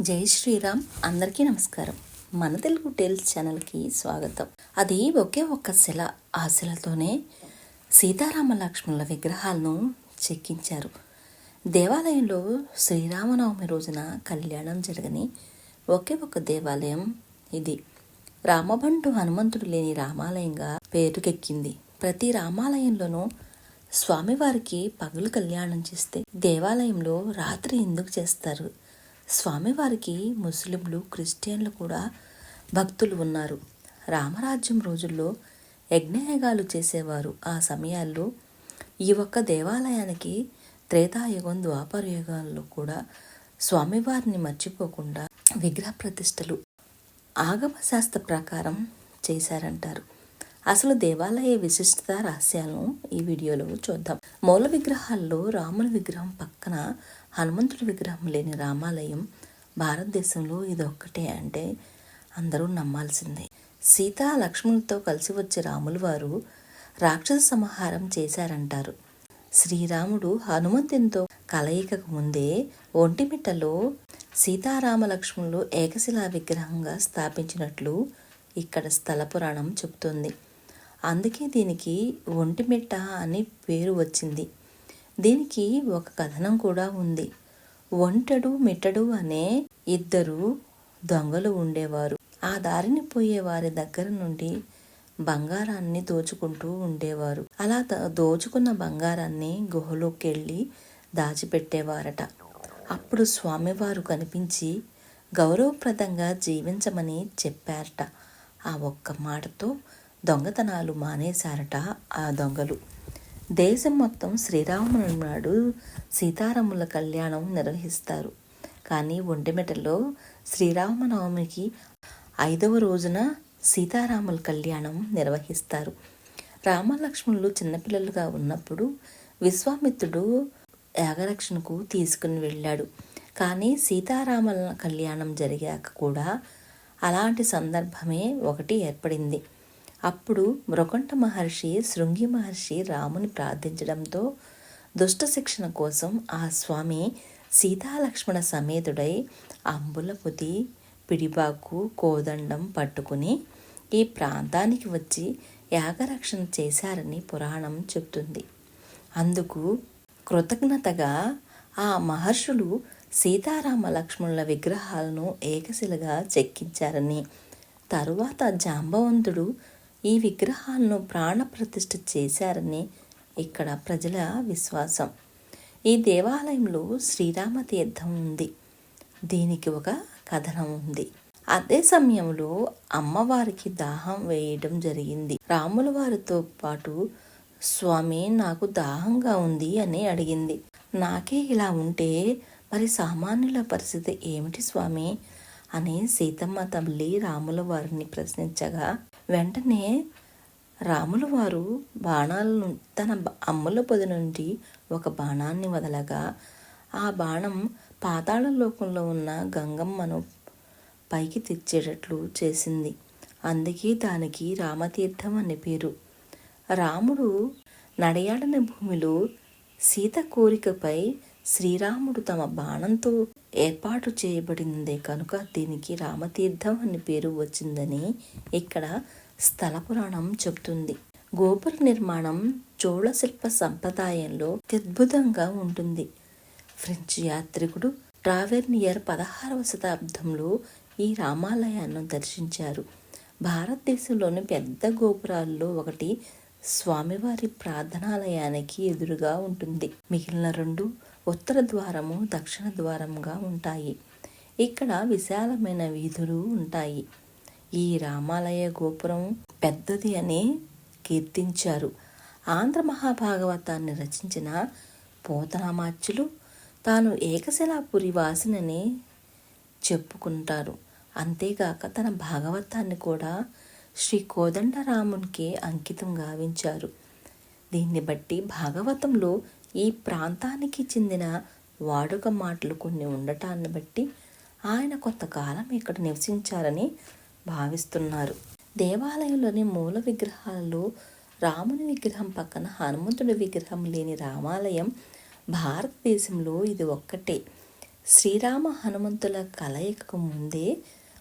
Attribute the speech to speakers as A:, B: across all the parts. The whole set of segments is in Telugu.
A: జై శ్రీరామ్. అందరికీ నమస్కారం. మన తెలుగు టేల్స్ ఛానల్కి స్వాగతం. అది ఒకే ఒక్క శిల. ఆ శిలతోనే సీతారామ లక్ష్మణుల విగ్రహాలను చెక్కించారు. దేవాలయంలో శ్రీరామనవమి రోజున కళ్యాణం జరగని ఒకే ఒక దేవాలయం ఇది. రామబంటు హనుమంతుడు లేని రామాలయంగా పేరుకెక్కింది. ప్రతి రామాలయంలోనూ స్వామివారికి పగలు కళ్యాణం చేస్తే దేవాలయంలో రాత్రి ఎందుకు చేస్తారు? స్వామివారికి ముస్లింలు క్రిస్టియన్లు కూడా భక్తులు ఉన్నారు. రామరాజ్యం రోజుల్లో యజ్ఞయాగాలు చేసేవారు. ఆ సమయాల్లో ఈ ఒక్క దేవాలయానికి త్రేతాయుగం ద్వాపరయుగాల్లో కూడా స్వామివారిని మర్చిపోకుండా విగ్రహ ప్రతిష్టలు ఆగమ శాస్త్ర ప్రకారం చేశారంటారు. అసలు దేవాలయ విశిష్టత రహస్యాలను ఈ వీడియోలో చూద్దాం. మూల విగ్రహాల్లో రాముల విగ్రహం పక్కన హనుమంతుడి విగ్రహం లేని రామాలయం భారతదేశంలో ఇది ఒక్కటే అంటే అందరూ నమ్మాల్సిందే. సీతా లక్ష్మణులతో కలిసి వచ్చే రాములు వారు రాక్షస సంహారం చేశారంటారు. శ్రీరాముడు హనుమంతునితో కలయికకు ముందే ఒంటిమిట్టలో సీతారామ లక్ష్మణులు ఏకశిలా విగ్రహంగా స్థాపించినట్లు ఇక్కడ స్థల పురాణం చెబుతుంది. అందుకే దీనికి ఒంటిమిట్ట అని పేరు వచ్చింది. దీనికి ఒక కథనం కూడా ఉంది. ఒంటడు మిట్టడు అనే ఇద్దరు దొంగలు ఉండేవారు. ఆ దారిని పోయే వారి దగ్గర నుండి బంగారాన్ని దోచుకుంటూ ఉండేవారు. అలా దోచుకున్న బంగారాన్ని గుహలోకెళ్ళి దాచిపెట్టేవారట. అప్పుడు స్వామివారు కనిపించి గౌరవప్రదంగా జీవించమని చెప్పారట. ఆ ఒక్క మాటతో దొంగతనాలు మానేశారట ఆ దొంగలు. దేశం మొత్తం శ్రీరాముని నాడు సీతారాముల కళ్యాణం నిర్వహిస్తారు. కానీ ఒంటిమిటలో శ్రీరామనవమికి ఐదవ రోజున సీతారాముల కళ్యాణం నిర్వహిస్తారు. రామలక్ష్మణులు చిన్నపిల్లలుగా ఉన్నప్పుడు విశ్వామిత్రుడు యాగరక్షణకు తీసుకుని వెళ్ళాడు. కానీ సీతారాముల కళ్యాణం జరిగాక కూడా అలాంటి సందర్భమే ఒకటి ఏర్పడింది. అప్పుడు మృకంఠ మహర్షి శృంగి మహర్షి రాముని ప్రార్థించడంతో దుష్ట శిక్షణ కోసం ఆ స్వామి సీతాలక్ష్మణ సమేతుడై అంబులపుతి పిడిబాకు కోదండం పట్టుకుని ఈ ప్రాంతానికి వచ్చి యాగరక్షణ చేశారని పురాణం చెబుతుంది. అందుకు కృతజ్ఞతగా ఆ మహర్షులు సీతారామ లక్ష్మణుల విగ్రహాలను ఏకశిలగా చెక్కించారని తరువాత జాంబవంతుడు ఈ విగ్రహాలను ప్రాణప్రతిష్ఠ చేశారని ఇక్కడ ప్రజల విశ్వాసం. ఈ దేవాలయంలో శ్రీరామ తీర్థం ఉంది. దీనికి ఒక కథనం ఉంది. అదే సమయంలో అమ్మవారికి దాహం వేయడం జరిగింది. రాముల వారితో పాటు స్వామి నాకు దాహంగా ఉంది అని అడిగింది. నాకే ఇలా ఉంటే మరి సామాన్యుల పరిస్థితి ఏమిటి స్వామి? అని సీతమ్మ తల్లి రాముల వారిని ప్రశ్నించగా వెంటనే రాముల వారు బాణాలను తన అమ్ముల పొది నుండి ఒక బాణాన్ని వదలగా ఆ బాణం పాతాళ లోకంలో ఉన్న గంగమ్మను పైకి తెచ్చేటట్లు చేసింది. అందుకే దానికి రామతీర్థం అనే పేరు. రాముడు నడయాడని భూమిలో సీత కోరికపై శ్రీరాముడు తమ బాణంతో ఏర్పాటు చేయబడింది కనుక దీనికి రామతీర్థం అని పేరు వచ్చిందని ఇక్కడ స్థల పురాణం చెబుతుంది. గోపుర నిర్మాణం చోళ శిల్ప సంప్రదాయంలో అద్భుతంగా ఉంటుంది. ఫ్రెంచ్ యాత్రికుడు ట్రావెర్నియర్ పదహారవ శతాబ్దంలో ఈ రామాలయాన్ని దర్శించారు. భారతదేశంలోని పెద్ద గోపురాల్లో ఒకటి స్వామివారి ప్రార్థనాలయానికి ఎదురుగా ఉంటుంది. మిగిలిన రెండు ఉత్తర ద్వారము దక్షిణ ద్వారంగా ఉంటాయి. ఇక్కడ విశాలమైన వీధులు ఉంటాయి. ఈ రామాలయ గోపురం పెద్దది అని కీర్తించారు. ఆంధ్ర మహాభాగవతాన్ని రచించిన పోతనామాచ్యులు తాను ఏకశిలాపురి వాసినని చెప్పుకుంటారు. అంతేగాక తన భాగవతాన్ని కూడా శ్రీ కోదండరామునికి అంకితం గావించారు. దీన్ని బట్టి భాగవతంలో ఈ ప్రాంతానికి చెందిన వాడుక మాటలు కొన్ని ఉండటాన్ని బట్టి ఆయన కొంతకాలం ఇక్కడ నివసించారని భావిస్తున్నారు. దేవాలయంలోని మూల విగ్రహాలలో రాముని విగ్రహం పక్కన హనుమంతుడి విగ్రహం లేని రామాలయం భారతదేశంలో ఇది ఒక్కటే. శ్రీరామ హనుమంతుల కలయికకు ముందే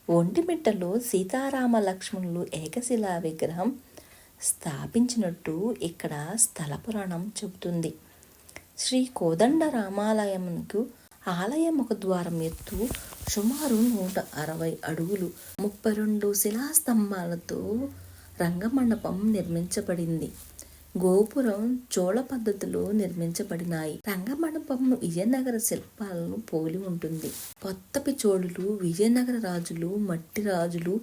A: ఒంటిమిట్టలో సీతారామ లక్ష్మణులు ఏకశిలా విగ్రహం స్థాపించినట్టు ఇక్కడ స్థల పురాణం చెబుతుంది. శ్రీ కోదండ రామాలయంకు ఒక ద్వారం ఎత్తు సుమారు నూట అరవై అడుగులు ముప్పై రెండు శిలాస్తంభాలతో రంగమండపం నిర్మించబడింది. గోపురం చోళ పద్ధతిలో నిర్మించబడినాయి. రంగమండపం విజయనగర శిల్పాలను పోలి ఉంటుంది. కొత్తపి చోళులు విజయనగర రాజులు మట్టి రాజులు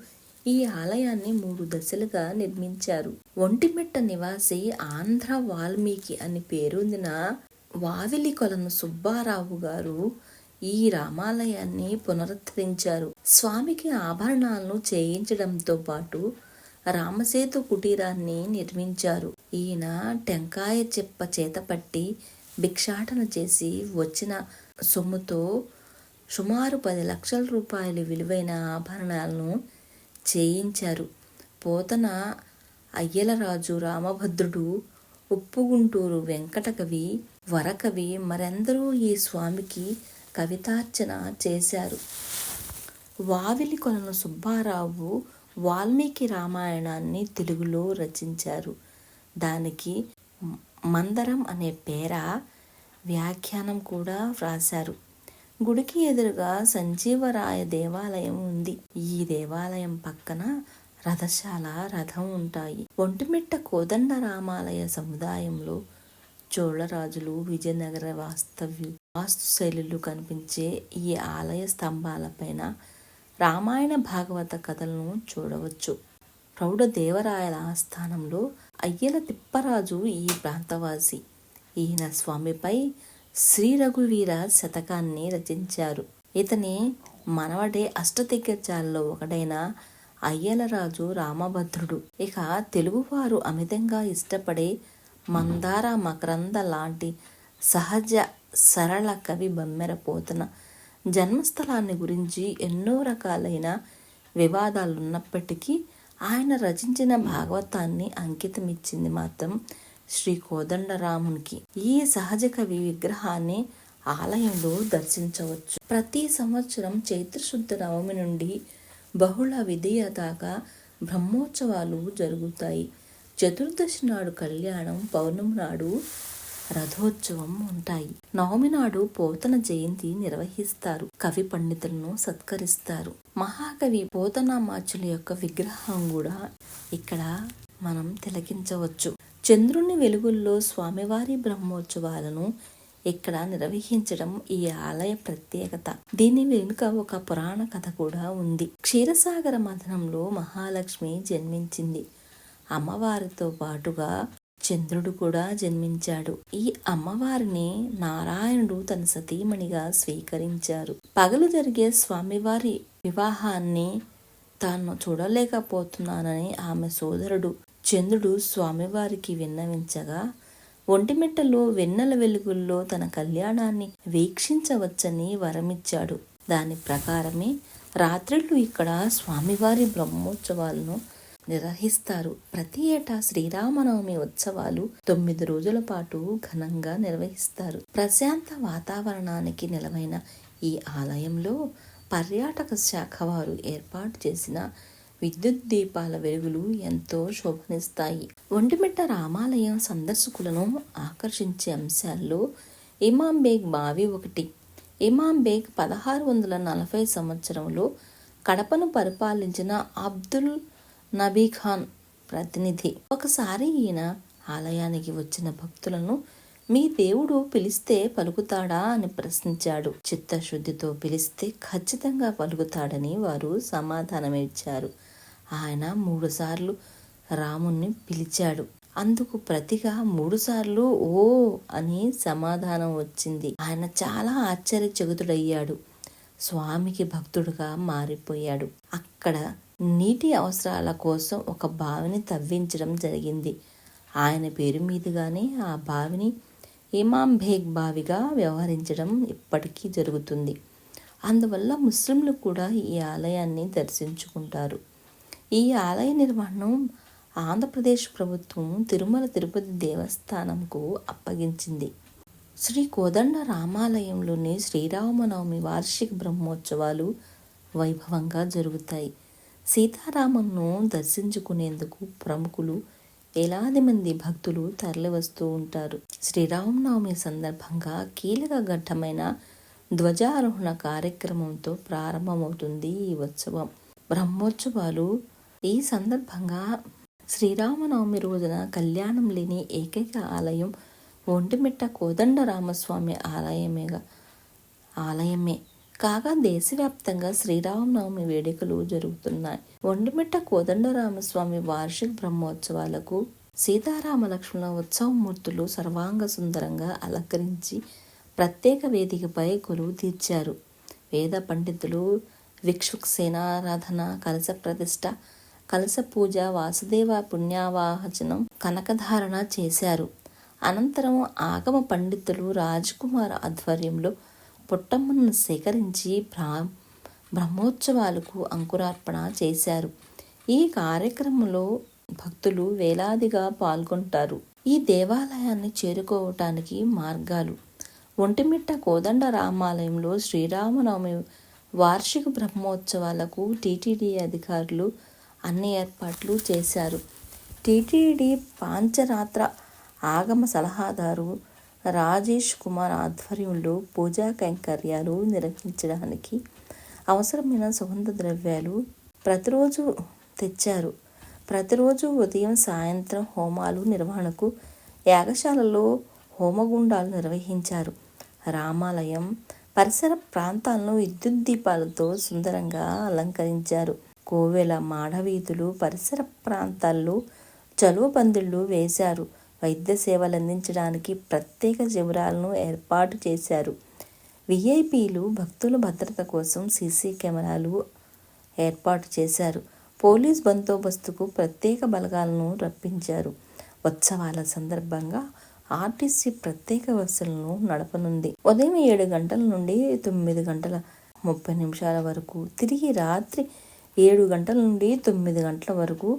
A: ఈ ఆలయాన్ని మూడు దశలుగా నిర్మించారు. ఒంటిమిట్ట నివాసి ఆంధ్ర వాల్మీకి అని పేరొందిన వావిలి కొలను సుబ్బారావు గారు ఈ రామాలయాన్ని పునరుద్ధరించారు. స్వామికి ఆభరణాలను చేయించడంతో పాటు రామసేతు కుటీరాన్ని నిర్మించారు. ఈయన టెంకాయ చెప్ప చేతపట్టి భిక్షాటన చేసి వచ్చిన సొమ్ముతో సుమారు పది లక్షల రూపాయలు విలువైన ఆభరణాలను చేయించారు. పోతన అయ్యలరాజు రామభద్రుడు ఉప్పుగుంటూరు వెంకటకవి వరకవి మరెందరూ ఈ స్వామికి కవితార్చన చేశారు. వావిలి కొలను సుబ్బారావు వాల్మీకి రామాయణాన్ని తెలుగులో రచించారు. దానికి మందరం అనే పేర వ్యాఖ్యానం కూడా వ్రాశారు. గుడికి ఎదురుగా సంజీవరాయ దేవాలయం ఉంది. ఈ దేవాలయం పక్కన రథశాల రథం ఉంటాయి. ఒంటిమిట్ట కోదండ రామాలయ సముదాయంలో చోళరాజులు విజయనగర వాస్తవ్యు వాస్తు శైలులు కనిపించే ఈ ఆలయ స్తంభాలపైన రామాయణ భాగవత కథలను చూడవచ్చు. ప్రౌఢ దేవరాయల ఆస్థానంలో అయ్యల తిప్పరాజు ఈ ప్రాంతవాసి. ఈయన స్వామిపై శ్రీ రఘువీర శతకాన్ని రచించారు. ఇతని మనవడే అష్టదిగ్గజాల్లో ఒకడైన అయ్యలరాజు రామభద్రుడు. ఇక తెలుగువారు అమితంగా ఇష్టపడే మందార మకరంద లాంటి సహజ సరళ కవి బమ్మెర పోతన జన్మస్థలాన్ని గురించి ఎన్నో రకాలైన వివాదాలు ఉన్నప్పటికీ ఆయన రచించిన భాగవతాన్ని అంకితమిచ్చింది మాత్రం శ్రీ కోదండరామునికి. ఈ సహజ కవి విగ్రహాన్ని ఆలయంలో దర్శించవచ్చు. ప్రతి సంవత్సరం చైత్రశుద్ధ నవమి నుండి బహుళ విధేయ దాకా బ్రహ్మోత్సవాలు జరుగుతాయి. చతుర్దశి నాడు కళ్యాణం పౌర్ణమి నాడు రథోత్సవం ఉంటాయి. నవమి నాడు పోతన జయంతి నిర్వహిస్తారు. కవి పండితులను సత్కరిస్తారు. మహాకవి పోతనామాచుల యొక్క విగ్రహం కూడా ఇక్కడ మనం తిలకించవచ్చు. చంద్రుని వెలుగుల్లో స్వామివారి బ్రహ్మోత్సవాలను ఇక్కడ నిర్వహించడం ఈ ఆలయ ప్రత్యేకత. దీని వెనుక ఒక పురాణ కథ కూడా ఉంది. క్షీరసాగర మథనంలో మహాలక్ష్మి జన్మించింది. అమ్మవారితో పాటుగా చంద్రుడు కూడా జన్మించాడు. ఈ అమ్మవారిని నారాయణుడు తన సతీమణిగా స్వీకరించారు. పగలు జరిగే స్వామివారి వివాహాన్ని తాను చూడలేకపోతున్నానని ఆమె సోదరుడు చంద్రుడు స్వామివారికి విన్నవించగా ఒంటిమిట్టలో వెన్నెల వెలుగుల్లో తన కళ్యాణాన్ని వీక్షించవచ్చని వరమిచ్చాడు. దాని ప్రకారమే రాత్రిళ్ళు ఇక్కడ స్వామివారి బ్రహ్మోత్సవాలను నిర్వహిస్తారు. ప్రతి ఏటా శ్రీరామనవమి ఉత్సవాలు తొమ్మిది రోజుల పాటు ఘనంగా నిర్వహిస్తారు. ప్రశాంత వాతావరణానికి నిలవైన ఈ ఆలయంలో పర్యాటక శాఖ వారు ఏర్పాటు చేసిన విద్యుత్ దీపాల వెలుగులు ఎంతో శోభనిస్తాయి. ఒంటిమిట్ట రామాలయం సందర్శకులను ఆకర్షించే అంశాల్లో ఇమాంబేగ్ బావి ఒకటి ఇమాంబేగ్ పదహారు వందల నలభై సంవత్సరంలో కడపను పరిపాలించిన అబ్దుల్ నబీ ఖాన్ ప్రతినిధి. ఒకసారి ఈయన ఆలయానికి వచ్చిన భక్తులను మీ దేవుడు పిలిస్తే పలుకుతాడా? అని ప్రశ్నించాడు. చిత్తశుద్ధితో పిలిస్తే ఖచ్చితంగా పలుకుతాడని వారు సమాధానమిచ్చారు. ఆయన మూడుసార్లు రాముణ్ణి పిలిచాడు. అందుకు ప్రతిగా మూడుసార్లు ఓ అని సమాధానం వచ్చింది. ఆయన చాలా ఆశ్చర్యచకితుడయ్యాడు. స్వామికి భక్తుడుగా మారిపోయాడు. అక్కడ నీటి అవసరాల కోసం ఒక బావిని తవ్వించడం జరిగింది. ఆయన పేరు మీదుగానే ఆ బావిని ఇమాంబేగ్ బావిగా వ్యవహరించడం ఇప్పటికీ జరుగుతుంది. అందువల్ల ముస్లింలు కూడా ఈ ఆలయాన్ని దర్శించుకుంటారు. ఈ ఆలయ నిర్మాణం ఆంధ్రప్రదేశ్ ప్రభుత్వం తిరుమల తిరుపతి దేవస్థానంకు అప్పగించింది. శ్రీ కోదండ రామాలయంలోని శ్రీరామనవమి వార్షిక బ్రహ్మోత్సవాలు వైభవంగా జరుగుతాయి. సీతారామంను దర్శించుకునేందుకు ప్రముఖులు వేలాది మంది భక్తులు తరలివస్తూ ఉంటారు. శ్రీరామనవమి సందర్భంగా కీలక ఘట్టమైన ధ్వజారోహణ కార్యక్రమంతో ప్రారంభమవుతుంది ఈ ఉత్సవం. బ్రహ్మోత్సవాలు ఈ సందర్భంగా శ్రీరామనవమి రోజున కళ్యాణం లేని ఏకైక ఆలయం ఒంటిమిట్ట కోదండరామస్వామి ఆలయమేగా ఆలయమే. కాగా దేశవ్యాప్తంగా శ్రీరామనవమి వేడుకలు జరుగుతున్నాయి. ఒండిమిట్ట కోదండరామస్వామి వార్షిక బ్రహ్మోత్సవాలకు సీతారామ లక్ష్మణ ఉత్సవమూర్తులు సర్వాంగ సుందరంగా అలంకరించి ప్రత్యేక వేదికపై కొలువు తీర్చారు. వేద పండితులు విక్షుక్ సేనారాధన కలశ ప్రతిష్ట కలశ పూజ వాసుదేవ పుణ్యావాహచనం కనకధారణ చేశారు. అనంతరం ఆగమ పండితులు రాజ్కుమార్ ఆధ్వర్యంలో పుట్టమ్మను సేకరించి బ్రా బ్రహ్మోత్సవాలకు అంకురార్పణ చేశారు. ఈ కార్యక్రమంలో భక్తులు వేలాదిగా పాల్గొంటారు. ఈ దేవాలయాన్ని చేరుకోవటానికి మార్గాలు. ఒంటిమిట్ట కోదండ రామాలయంలో శ్రీరామనవమి వార్షిక బ్రహ్మోత్సవాలకు టీటీడీ అధికారులు అన్ని ఏర్పాట్లు చేశారు. టీటీడీ పాంచరాత్ర ఆగమ సలహాదారు రాజేష్ కుమార్ ఆధ్వర్యంలో పూజా కైంకర్యాలు నిర్వహించడానికి అవసరమైన సుగంధ ద్రవ్యాలు ప్రతిరోజు తెచ్చారు. ప్రతిరోజు ఉదయం సాయంత్రం హోమాలు నిర్వహణకు యాగశాలలో హోమగుండాలు నిర్వహించారు. రామాలయం పరిసర ప్రాంతాలను విద్యుత్ దీపాలతో సుందరంగా అలంకరించారు. కోవెల మాడవీధులు పరిసర ప్రాంతాల్లో చలువ పందిళ్ళు వేశారు. వైద్య సేవలు అందించడానికి ప్రత్యేక శిబిరాలను ఏర్పాటు చేశారు. విఐపీలు భక్తుల భద్రత కోసం సీసీ కెమెరాలు ఏర్పాటు చేశారు. పోలీస్ బందోబస్తుకు ప్రత్యేక బలగాలను రప్పించారు. ఉత్సవాల సందర్భంగా ఆర్టీసీ ప్రత్యేక బస్సులను నడపనుంది. ఉదయం ఏడు గంటల నుండి తొమ్మిది గంటల ముప్పై నిమిషాల వరకు తిరిగి రాత్రి ఏడు గంటల నుండి తొమ్మిది గంటల వరకు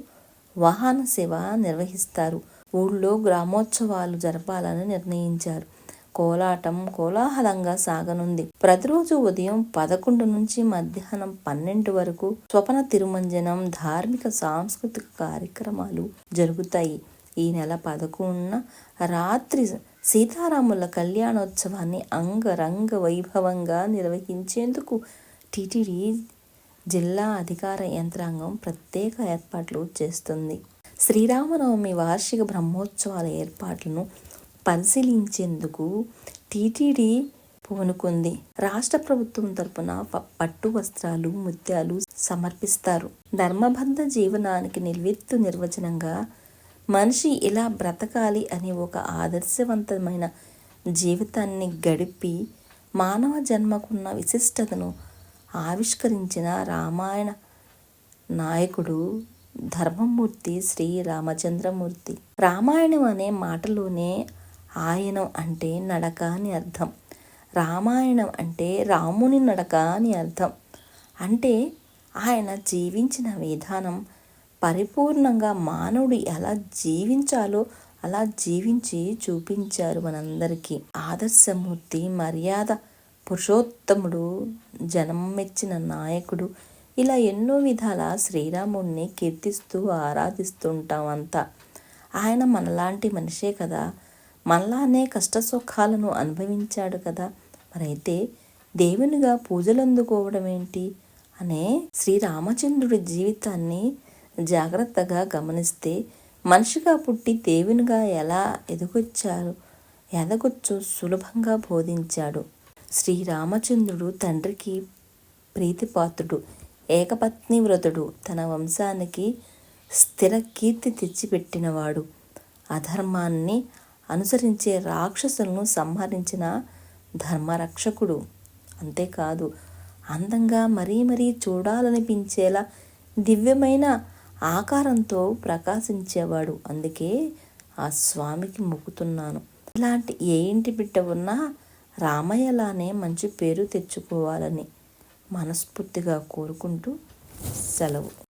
A: వాహన సేవ నిర్వహిస్తారు. ఊళ్ళో గ్రామోత్సవాలు జరపాలని నిర్ణయించారు. కోలాటం కోలాహలంగా సాగనుంది. ప్రతిరోజు ఉదయం పదకొండు నుంచి మధ్యాహ్నం పన్నెండు వరకు స్వపన తిరుమంజనం ధార్మిక సాంస్కృతిక కార్యక్రమాలు జరుగుతాయి. ఈ నెల పదకొండున రాత్రి సీతారాముల కళ్యాణోత్సవాన్ని అంగరంగ వైభవంగా నిర్వహించేందుకు టీటీడీ జిల్లా అధికార యంత్రాంగం ప్రత్యేక ఏర్పాట్లు చేస్తుంది. శ్రీరామనవమి వార్షిక బ్రహ్మోత్సవాల ఏర్పాట్లను పరిశీలించేందుకు టీటీడీ పూనుకుంది. రాష్ట్ర ప్రభుత్వం తరపున పట్టు వస్త్రాలు ముత్యాలు సమర్పిస్తారు. ధర్మబద్ధ జీవనానికి నిల్వెత్తు నిర్వచనంగా మనిషి ఇలా బ్రతకాలి అనే ఒక ఆదర్శవంతమైన జీవితాన్ని గడిపి మానవ జన్మకున్న విశిష్టతను ఆవిష్కరించిన రామాయణ నాయకుడు ధర్మమూర్తి శ్రీ రామచంద్రమూర్తి. రామాయణం అనే మాటలోనే ఆయనం అంటే నడక అని అర్థం. రామాయణం అంటే రాముని నడక అని అర్థం. అంటే ఆయన జీవించిన విధానం పరిపూర్ణంగా మానవుడు ఎలా జీవించాలో అలా జీవించి చూపించారు మనందరికీ. ఆదర్శమూర్తి మర్యాద పురుషోత్తముడు జనం మెచ్చిన నాయకుడు ఇలా ఎన్నో విధాల శ్రీరాముణ్ణి కీర్తిస్తూ ఆరాధిస్తుంటాం అంతా ఆయన మనలాంటి మనిషే కదా. మనలానే కష్ట సుఖాలను అనుభవించాడు కదా. మరైతే దేవునిగా పూజలు అందుకోవడం ఏంటి అనే శ్రీరామచంద్రుడి జీవితాన్ని జాగ్రత్తగా గమనిస్తే మనిషిగా పుట్టి దేవునిగా ఎలా ఎదగొచ్చారు? ఎదగొచ్చు సులభంగా బోధించాడు. శ్రీరామచంద్రుడు తండ్రికి ప్రీతిపాత్రుడు. ఏకపత్ని వ్రతుడు తన వంశానికి స్థిర కీర్తి తెచ్చిపెట్టినవాడు. అధర్మాన్ని అనుసరించే రాక్షసులను సంహరించిన ధర్మరక్షకుడు. అంతేకాదు అందంగా మరీ మరీ చూడాలనిపించేలా దివ్యమైన ఆకారంతో ప్రకాశించేవాడు. అందుకే ఆ స్వామికి మొక్కుతున్నాను. ఇలాంటి ఏ ఇంటి బిడ్డ ఉన్నా రామయ్యలానే మంచి పేరు తెచ్చుకోవాలని. మనస్ఫూర్తిగా కోరుకుంటూ సెలవు.